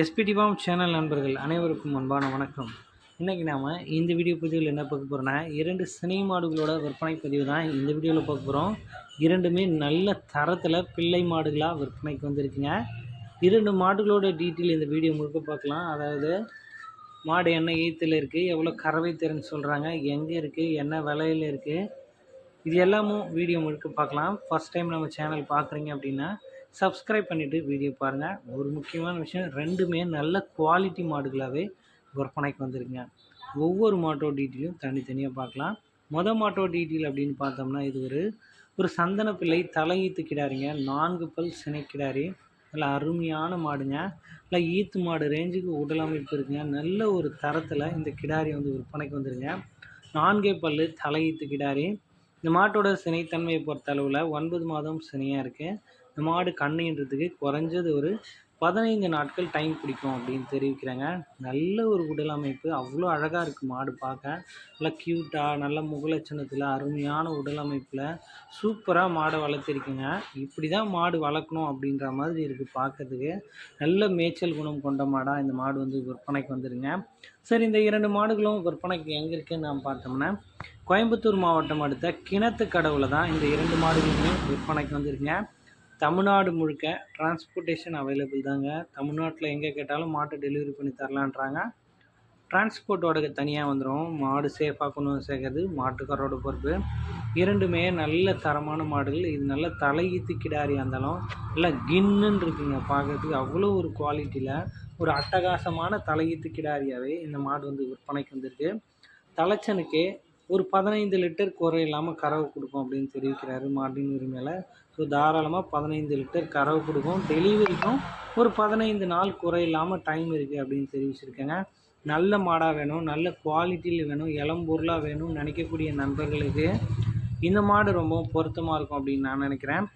SPD form channel நண்பர்கள் அனைவருக்கும் அன்பான வணக்கம். இன்றைக்கி நாம் இந்த வீடியோ பதிவில் என்ன பார்க்க போகிறோன்னா இரண்டு சினை மாடுகளோட விற்பனை பதிவு தான் இந்த வீடியோவில் பார்க்க போகிறோம் இரண்டுமே நல்ல தரத்தில் பிள்ளை மாடுகளாக விற்பனைக்கு வந்திருக்குங்க. இரண்டு மாடுகளோட டீட்டெயில் இந்த வீடியோ முழுக்க பார்க்கலாம். அதாவது மாடு என்ன ஈத்தில் இருக்குது எவ்வளோ கறவை திறன் சொல்கிறாங்க எங்கே இருக்குது என்ன விலையில் இருக்குது இது எல்லாமும் வீடியோ முழுக்க பார்க்கலாம். ஃபஸ்ட் டைம் நம்ம சேனல் பார்க்குறீங்க அப்படின்னா சப்ஸ்கிரைப் பண்ணிவிட்டு வீடியோ பாருங்கள் ஒரு முக்கியமான விஷயம் ரெண்டுமே நல்ல குவாலிட்டி மாடுகளாகவே விற்பனைக்கு வந்திருக்குங்க. ஒவ்வொரு மாட்டோ டீட்டெயிலும் தனித்தனியாக பார்க்கலாம். மொதல் மாட்டோ டீட்டெயில் அப்படின்னு பார்த்தோம்னா இது ஒரு ஒரு சந்தன பிள்ளை தலையீத்து கிடாரிங்க. நான்கு பல் சினை கிடாரி. நல்ல அருமையான மாடுங்க. நல்ல ஈத்து மாடு ரேஞ்சுக்கு உடல் அமைப்பு இருக்குங்க. நல்ல ஒரு தரத்தில் இந்த கிடாரி வந்து விற்பனைக்கு வந்துருங்க நான்கே பல்லு தலையீத்து கிடாரி. இந்த மாட்டோட சினைத்தன்மையை பொறுத்த அளவில் ஒன்பது மாதம் சினையாக இருக்குது இந்த மாடு கண்ணுன்றதுக்கு குறைஞ்சது ஒரு பதினைந்து நாட்கள் டைம் பிடிக்கும் அப்படின்னு தெரிவிக்கிறாங்க. நல்ல ஒரு உடல் அமைப்பு அவ்வளோ அழகாக இருக்குது மாடு பார்க்க. நல்லா க்யூட்டாக நல்ல முகலட்சணத்தில் அருமையான உடல் அமைப்பில் சூப்பராக மாடை வளர்த்திருக்குங்க. இப்படி தான் மாடு வளர்க்கணும் அப்படின்ற மாதிரி இருக்குது பார்க்கறதுக்கு. நல்ல மேய்ச்சல் குணம் கொண்ட மாடாக இந்த மாடு வந்து விற்பனைக்கு வந்துருங்க. சரி இந்த இரண்டு மாடுகளும் விற்பனைக்கு எங்கே இருக்குன்னு நாம் பார்த்தோம்னா கோயம்புத்தூர் மாவட்டம் அடுத்த கிணத்து கடவுளை தான் இந்த இரண்டு மாடுகளுமே விற்பனைக்கு வந்துருங்க தமிழ்நாடு முழுக்க டிரான்ஸ்போர்ட்டேஷன் அவைலபிள் தாங்க. தமிழ்நாட்டில் எங்கே கேட்டாலும் மாட்டை டெலிவரி பண்ணி தரலான்றாங்க. டிரான்ஸ்போர்ட்டோட தனியாக வந்துடும் மாடு சேஃபாக கொண்டு வந்து சேர்க்கறது மாட்டுக்காரோட பொறுப்பு. இரண்டுமே நல்ல தரமான மாடுகள். இது நல்ல தலையீத்து கிடாரியாக இருந்தாலும் நல்லா கின்னுன்னு இருக்குங்க. பார்க்கறதுக்கு அவ்வளோ ஒரு குவாலிட்டியில் ஒரு அட்டகாசமான தலையீத்து கிடாரியாகவே இந்த மாடு வந்து விற்பனைக்கு வந்திருக்கு. தலைச்சனுக்கே ஒரு பதினைந்து லிட்டர் குறை இல்லாமல் கறவை கொடுக்கும் அப்படின்னு தெரிவிக்கிறாரு மாட்டின் உரிமையில் ஸோ தாராளமாக பதினைந்து லிட்டர் கறவை கொடுக்கும். டெலிவரிக்கும் ஒரு பதினைந்து நாள் குறை இல்லாமல் டைம் இருக்குது அப்படின்னு தெரிவிச்சிருக்கேங்க. நல்ல மாடாக வேணும் நல்ல குவாலிட்டியில் வேணும் இளம்பொருளாக வேணும்னு நினைக்கக்கூடிய நண்பர்களுக்கு இந்த மாடு ரொம்பவும் பொருத்தமாக இருக்கும் அப்படின்னு நான் நினைக்கிறேன்.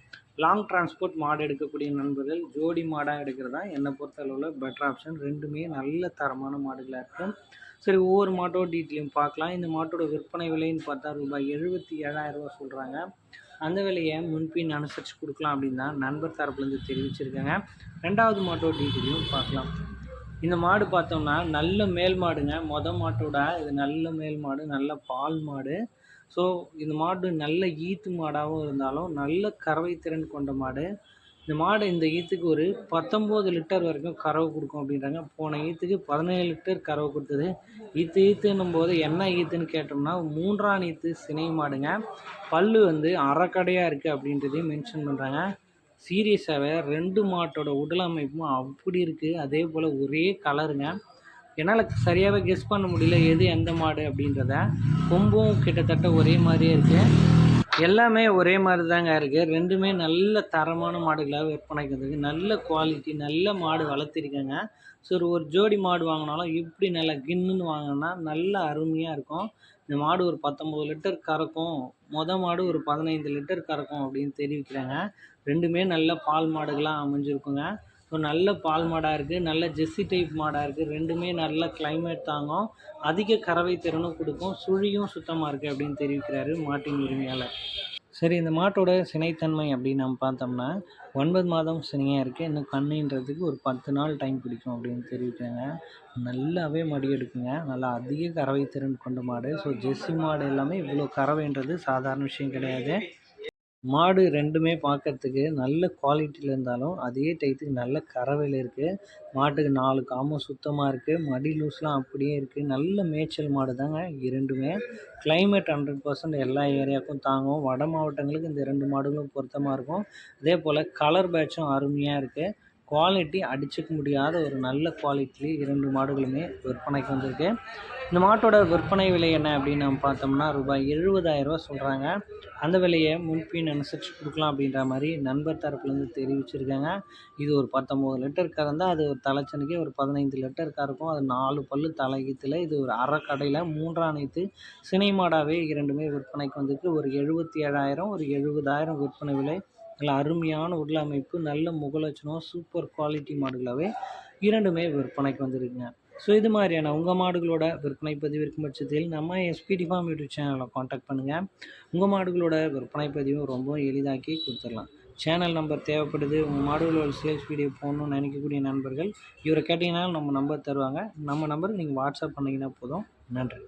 லாங் டிரான்ஸ்போர்ட் மாடு எடுக்கக்கூடிய நண்பர்கள் ஜோடி மாடாக எடுக்கிறதா? என்னை பொறுத்தளவில் பெட்டர் ஆப்ஷன் ரெண்டுமே நல்ல தரமான மாடுகளாக இருக்கும். சரி ஒவ்வொரு மாட்டோட டீட்டெயிலும் பார்க்கலாம். இந்த மாட்டோட விற்பனை விலைன்னு பார்த்தா ரூபாய் எழுபத்தி ஏழாயிரரூபா சொல்கிறாங்க அந்த விலையை முன்பின் அனுசரித்து கொடுக்கலாம் அப்படின்னு தான் நண்பர் தரப்புலேருந்து தெரிவிச்சிருக்காங்க. ரெண்டாவது மாட்டோட டீட்டெயிலும் பார்க்கலாம். இந்த மாடு பார்த்தோம்னா நல்ல மேல் மாடுங்க. மொதல் மாட்டோட. இது நல்ல மேல் மாடு நல்ல பால் மாடு. ஸோ இந்த மாடு நல்ல ஈத்து மாடாகவும் இருந்தாலும் நல்ல கறவை திறன் கொண்ட மாடு. இந்த மாடு இந்த ஈத்துக்கு ஒரு பத்தொம்போது லிட்டர் வரைக்கும் கறவை கொடுக்கும் அப்படின்றாங்க. போன ஈத்துக்கு பதினேழு லிட்டர் கறவை கொடுத்தது. ஈத்து ஈத்துன்னும் போது என்ன ஈத்துன்னு கேட்டோம்னா மூன்றாம் ஈத்து சினை மாடுங்க. பல்லு வந்து அறக்கடையாக இருக்குது அப்படின்றதையும் மென்ஷன் பண்ணுறாங்க சீரியஸாகவே ரெண்டு மாட்டோட உடல் அமைப்பும் அப்படி இருக்குது அதே போல் ஒரே கலருங்க என்னால் சரியாகவே கெஸ் பண்ண முடியல எது எந்த மாடு அப்படின்றத. கொம்பும் கிட்டத்தட்ட ஒரே மாதிரியே இருக்குது எல்லாமே ஒரே மாதிரி தாங்க இருக்குது ரெண்டுமே நல்ல தரமான மாடுகளாக விற்பனைக்கு வந்திருக்கு நல்ல குவாலிட்டி நல்ல மாடு வளர்த்திருக்காங்க. ஸோ ஒரு ஜோடி மாடு வாங்கினாலும் இப்படி நல்லா கின்னுன்னு வாங்கினா நல்ல அருமையாக இருக்கும். இந்த மாடு ஒரு பத்தொம்பது லிட்டர் கறக்கும். மொதல் மாடு ஒரு பதினைந்து லிட்டர் கறக்கும் அப்படின்னு தெரிவிக்கிறாங்க. ரெண்டுமே நல்ல பால் மாடுகளாக அமைஞ்சிருக்குங்க. ஸோ நல்ல பால் மாடாக இருக்குது நல்ல ஜெஸ்ஸி டைப் மாடாக இருக்குது ரெண்டுமே நல்ல கிளைமேட் தாங்கும். அதிக கறவை திறனும் கொடுக்கும். சுழியும் சுத்தமாக இருக்குது அப்படின்னு தெரிவிக்கிறாரு மாட்டின் உரிமையாளர். சரி இந்த மாட்டோட சினைத்தன்மை அப்படின்னு நம்ம பார்த்தோம்னா ஒன்பது மாதம் சினையாக இருக்குது இன்னும் கண்ணுன்றதுக்கு ஒரு பத்து நாள் டைம் பிடிக்கும் அப்படின்னு தெரிவிக்கிறாங்க. நல்லாவே மடி எடுக்குங்க. நல்லா அதிக கறவை திறன் கொண்ட மாடு. ஸோ ஜெர்சி மாடு எல்லாமே இவ்வளோ கறவைன்றது சாதாரண விஷயம் கிடையாது. மாடு ரெண்டுமே பார்க்கறதுக்கு நல்ல குவாலிட்டியில் இருந்தாலும் அதே டயத்துக்கு நல்ல கறவையில் இருக்குது மாட்டுக்கு நாலு காமும் சுத்தமாக இருக்குது மடி லூஸ்லாம் அப்படியே இருக்குது நல்ல மேய்ச்சல் மாடு தாங்க இரண்டுமே. கிளைமேட் ஹண்ட்ரட் பர்சன்ட் எல்லா ஏரியாவுக்கும் தாங்கும். வட மாவட்டங்களுக்கு இந்த ரெண்டு மாடுகளும் பொருத்தமாக இருக்கும். அதே போல் கலர் பேட்சும் அருமையாக இருக்குது குவாலிட்டி அடிச்சுக்க முடியாத ஒரு நல்ல குவாலிட்டியில் இரண்டு மாடுகளுமே விற்பனைக்கு வந்திருக்கு. இந்த மாட்டோட விற்பனை விலை என்ன அப்படின்னு நம்ம பார்த்தோம்னா ரூபாய் எழுபதாயிரரூவா சொல்கிறாங்க அந்த விலையை முன்பின் அனுசரித்து கொடுக்கலாம் அப்படின்ற மாதிரி நண்பர் தரப்புலேருந்து தெரிவிச்சிருக்காங்க. இது ஒரு பத்தொம்போது லிட்டர் கறந்தால் அது ஒரு தலைச்சனுக்கே ஒரு பதினைந்து லிட்டர் கறக்கும் அது நாலு பல்லு தலையத்தில் இது ஒரு அறக்கடையில் மூன்றாம் நேற்று சினை மாடாகவே இரண்டுமே விற்பனைக்கு வந்திருக்கு. ஒரு எழுபத்தி ஏழாயிரம் ஒரு எழுபதாயிரம் விற்பனை விலை நல்ல அருமையான உடல் அமைப்பு நல்ல முகலட்சணம் சூப்பர் குவாலிட்டி மாடுகளாகவே இரண்டுமே விற்பனைக்கு வந்திருக்குங்க. ஸோ இது மாதிரியான உங்கள் மாடுகளோட விற்பனை பதிவு இருக்கும் பட்சத்தில் நம்ம எஸ்பிடி ஃபார்ம் யூடியூப் சேனலை காண்டாக்ட் பண்ணுங்கள் உங்கள் மாடுகளோட விற்பனை பதிவும் ரொம்ப எளிதாக்கி கொடுத்துடலாம். சேனல் நம்பர் தேவைப்படுது. உங்கள் மாடுகளோட சேல்ஸ் வீடியோ போடணும்னு நினைக்கக்கூடிய நண்பர்கள் இவரை கேட்டிங்கன்னா நம்ம நம்பர் தருவாங்க. நம்ம நம்பருக்கு நீங்கள் வாட்ஸ்அப் பண்ணிங்கன்னா போதும். நன்றி.